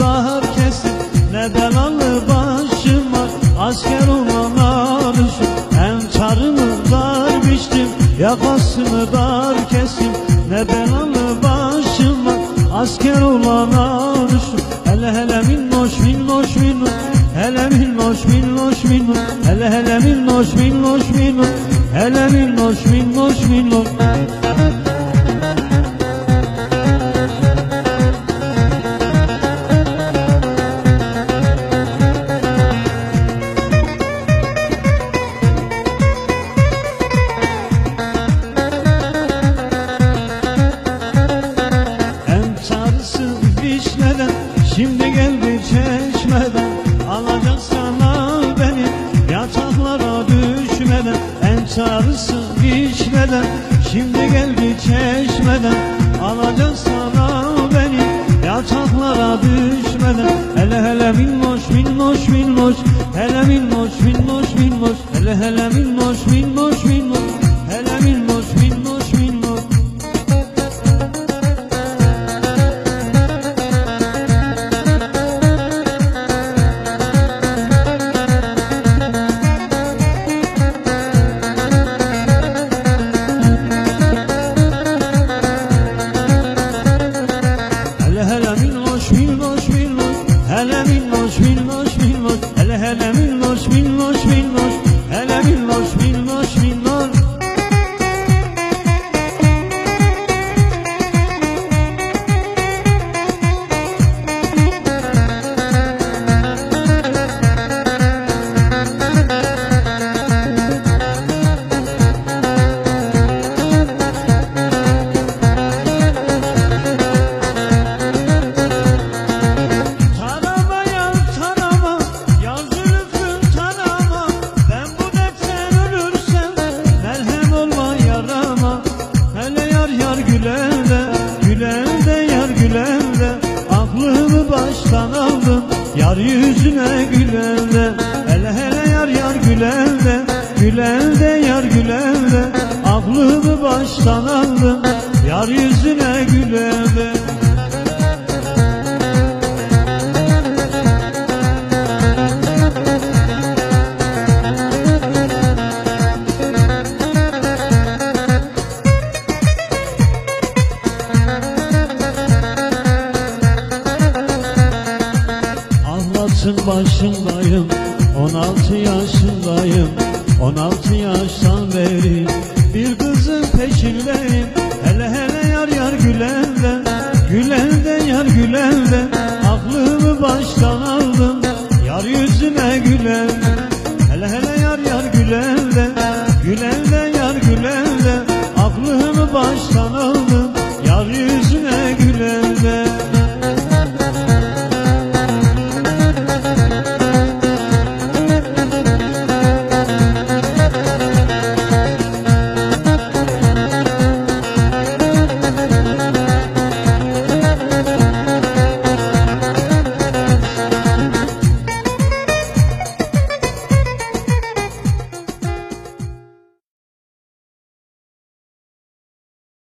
dar kesin Ne belalı başım var asker olan şu Hem çarını dar biçtim yakasını dar kesim Ne belalı başım var asker olan şu Hele hele minnoş minnoş minnoş. Hele minnoş minnoş minnoş. Hele hele minnoş minnoş minnoş. Hele minnoş minnoş minnoş sarısı vişneden Şimdi geldi çeşmeden. Alacak sana beni Yataklara düşmeden. Hele hele minnoş minnoş minnoş. Hele minnoş minnoş minnoş. Hele hele minnoş Hele minnoş Yar yüzüne gülevde Hele hele yar yar gülevde Gülevde yar gülevde Aklımı baştan aldın Yar yüzüne Hayatın başındayım 16 yaşındayım 16 yaştan beri Bir kızın peşindeyim. Hele hele yar yar gülemden Gülemden yar gülemden Aklımı baştan aldım. Yar yüzüme gülemden Hele hele yar yar gülemden Gülemden